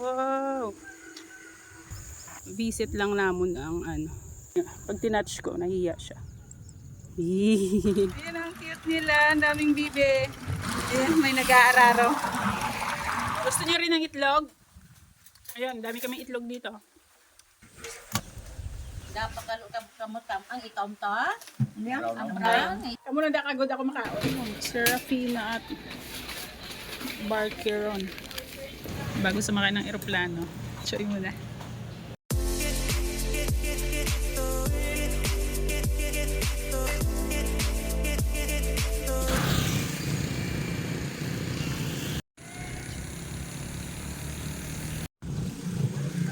Wow! Visit lang namon ang ano. Pag tinatch ko, nahiya siya. Ayan ang cute nila. Ang daming bibe. Ayan, may nag-aararo. Gusto niya rin ng itlog? Ayan, dami kaming itlog dito. Dapat ka kamutam ang itom to. Ang brown. Kamu na dakagod ako makaon. Serafina at Barkeron. Bago sumakay ng eroplano. Show mo na.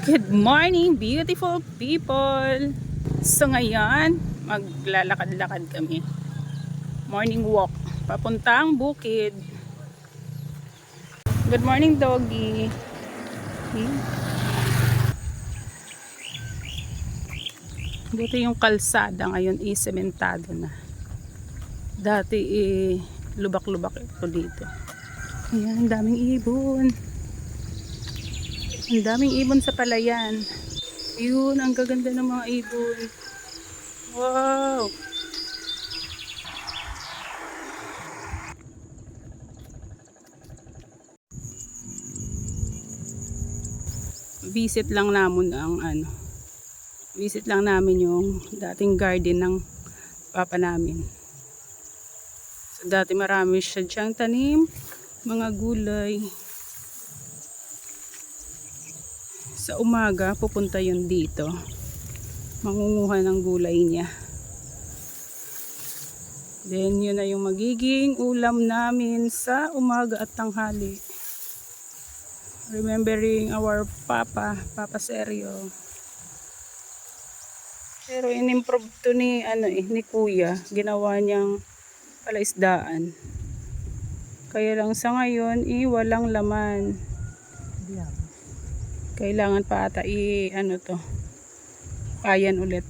Good morning, beautiful people! So ngayon, maglalakad-lakad kami. Morning walk. Papuntang bukid. Good morning, doggy. Hmm. Buti yung kalsada ngayon isementado na. Dati eh, lubak-lubak ito dito. Ayan, daming ibon. Ang daming ibon sa palayan. Yun, ang gaganda ng mga ibon. Wow! Visit lang namon ang ano. Visit lang namin yung dating garden ng papa namin. So, dati marami siya diyang tanim, mga gulay. Sa umaga, pupunta yun dito. Mangunguha ng gulay niya. Then, yun na yung magiging ulam namin sa umaga at tanghali. Remembering our papa, Papa Sergio. Pero in-improve to ni, ano eh, ni kuya. Ginawa niyang palaisdaan. Kaya lang sa ngayon, eh, walang laman. Kailangan pa ata i, ano to, payan ulit.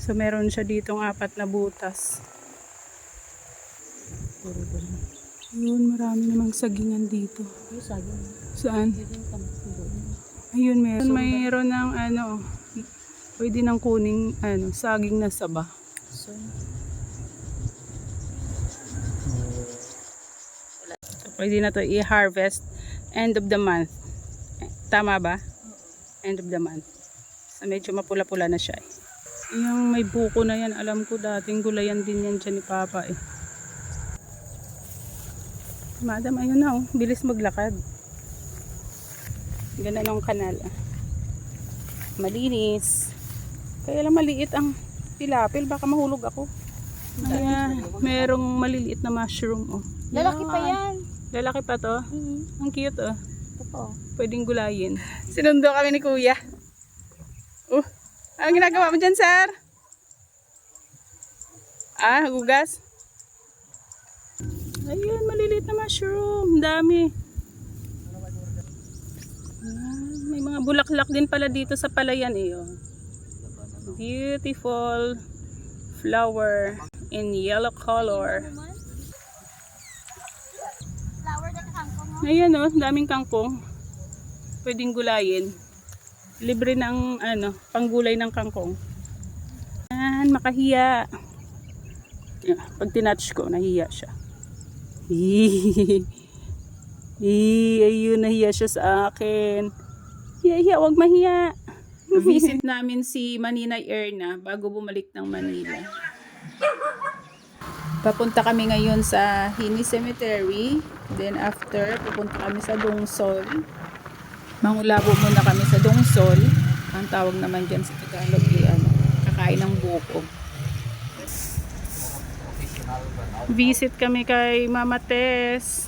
So, meron siya ditong apat na butas. Yun, marami namang sagingan dito. Saan? Ayun, meron. Mayroon ng ano, pwede nang kuning ano, saging na saba. So, pwede na to i-harvest end of the month. Tama ba? End of the month. So, medyo mapula-pula na siya eh. Yung may buko na yan, alam ko dating gulayan din yan dyan ni Papa eh. Madam, ayun na oh. Bilis maglakad. Ganda ng kanal. Malinis. Kaya lang maliit ang pilapil. Baka mahulog ako. Ayan, merong maliliit na mushroom oh. Lalaki pa yan. Lalaki pa to. Mhm. Ang cute oh. Totoo. Pwedeng gulayin. Sinundo kami ni Kuya. Uh, ang ginagawa mo dyan, sir? Ah, gugas? Ayun, maliliit na mushroom. Dami. Ah, may mga bulaklak din pala dito sa palayan eh. oh. Beautiful flower in yellow color. Kangkong. Ayan oh, daming kangkong. Pwedeng gulayin. Libre ng ano, panggulay ng kangkong. Ayan, makahiya. Pag tinatch ko, nahiya siya. Eee, ayun, nahiya siya sa akin. Hiya, hiya, wag mahiya. Visit namin si Manina Erna bago bumalik ng Manila. Papunta kami ngayon sa Hini Cemetery. Then after, pupunta kami sa Dungsol. Mangulabo muna kami sa Dungsol. Ang tawag naman dyan sa Tagalog ay ano, kakain ng buko. Visit kami kay Mama Tess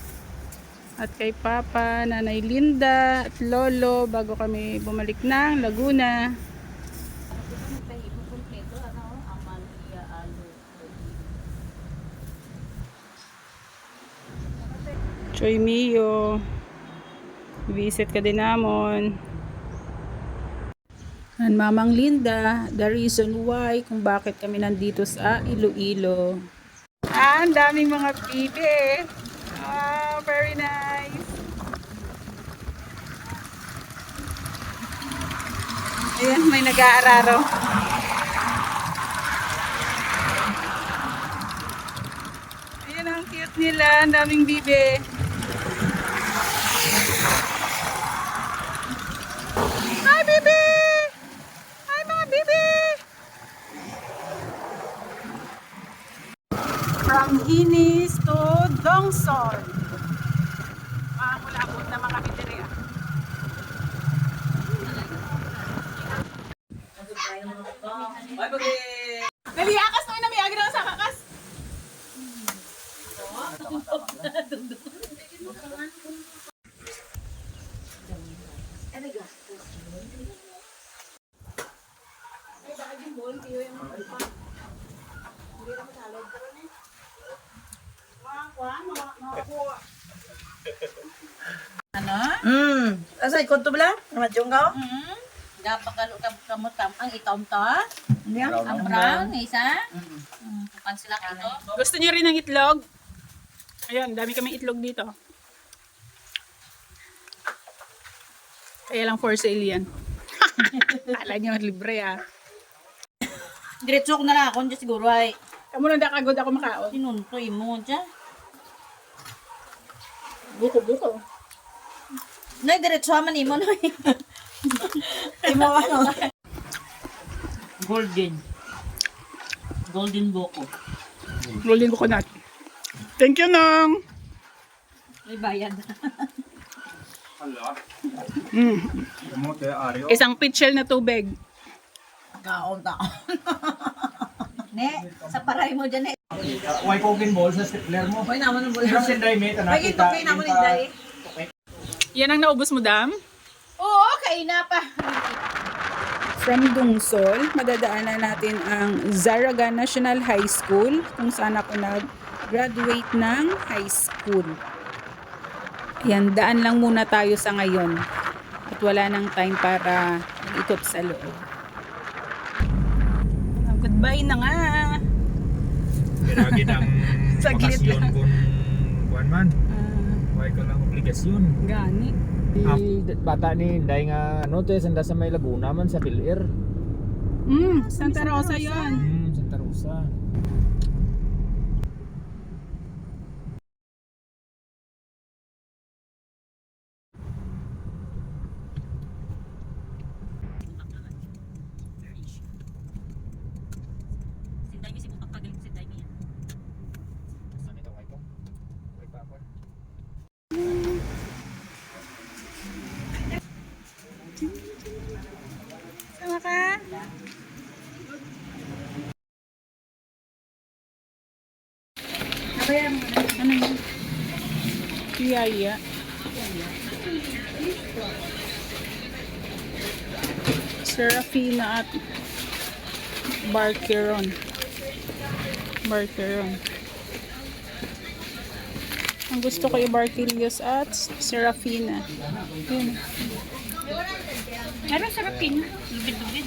at kay Papa, Nanay Linda at Lolo bago kami bumalik ng Laguna. Choy Mio. Visit ka din namon. And Mamang Linda, the reason why kung bakit kami nandito sa Iloilo. Ah, ang daming mga bibe. Wow, very nice. Ayan, may nag-aararo. Ayan ang cute nila. Ang daming bibe. Hi, bibi! Hi, mga bibi! From Inis to Dongson. Ah, mula po na mga bitiri ah. Dali, akas na may agad sa kakas. Ano? Hmm. Asa ikot to bala? Namajong ka? Hmm. Gapakalo ka kamutam ang itom to. Ano Ang brown, isa. Hmm. Pan sila kito. Gusto niyo rin ng itlog? Ayan, dami kami itlog dito. Kaya lang for sale yan. Kala niyo libre ah. Diretso ko na lang ako, dyan siguro ay Kamu na kagod ako makaon. sinuntoy mo dyan. Buko-buko. Nay, diretso man imo no. imo ano. Golden. Golden boko. Rolling coconut. Thank you, Nong. May bayad. Mm. Mo te Ario. Isang pitchel na tubig. Kaon ta. ne, sa paray mo dyan eh. Why cooking ball sa stapler mo? Okay naman ang Pero si Dry mate, anak Ay, ito kayo naman ni Day. Yan ang naubos mo, Dam? Oo, okay na pa. From Dungsol, madadaanan natin ang Zaraga National High School kung saan ako nag-graduate ng high school. Yan, daan lang muna tayo sa ngayon. At wala nang time para ikot sa loob. Ah, Goodbye na nga! Lagi ng Saglit lang. kung kuan man. Ah, Why ko lang obligasyon. gani. Ah. Bata ni Inday nga ano te sanda sa may Laguna man sa Pilir. Mm, Santa Rosa yon. Hmm, Santa Rosa. Saan ito kay ko? Kay pa ako. Sama ka? Ano yun? Yaya. Serafina at Barkeron. Barkeron. Ang gusto ko yung Barkilius at Serafina. Yun. Meron Serafina. Lubid-lubid.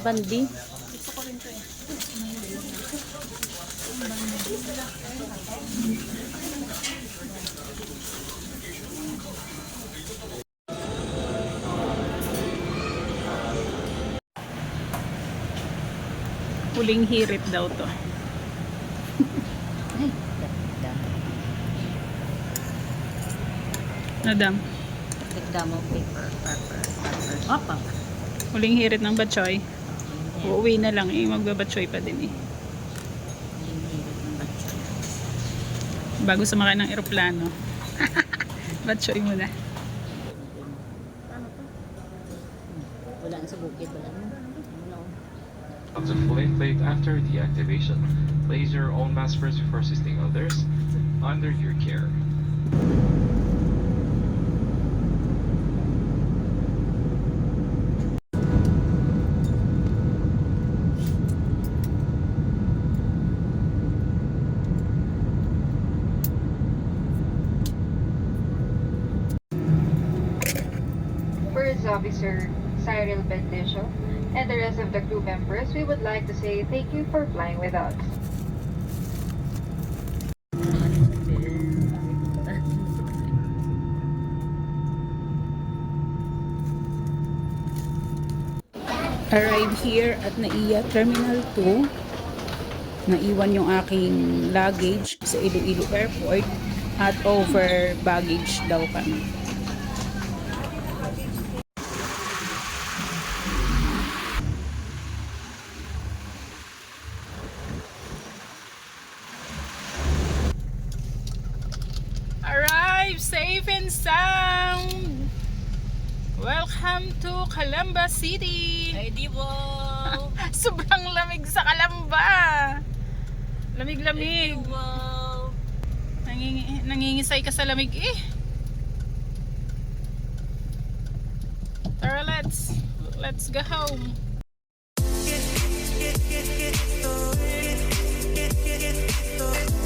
Bandi. Huling hirit daw to. Nadam. Tigda mo paper, paper, paper. Opa. Huling hirit ng batchoy. Uuwi na lang eh. Magbabatchoy pa din eh. Bago sumakay ng eroplano. batchoy muna. Wala na sa bukid, wala the flame plate after deactivation. Place your own mask first before assisting others under your care. First Officer Cyril Bendicio and the rest of the crew members, we would like to say thank you for flying with us. arrive here at NAIA Terminal 2. Naiwan yung aking luggage sa Iloilo Airport at over baggage daw kami. City! Ay, di bo. Sobrang lamig sa Kalamba. Lamig-lamig. Wow. Nangingi nangingisay ka sa lamig eh. Tara, let's let's go home. get, get, get, get, get, get, get, get, get,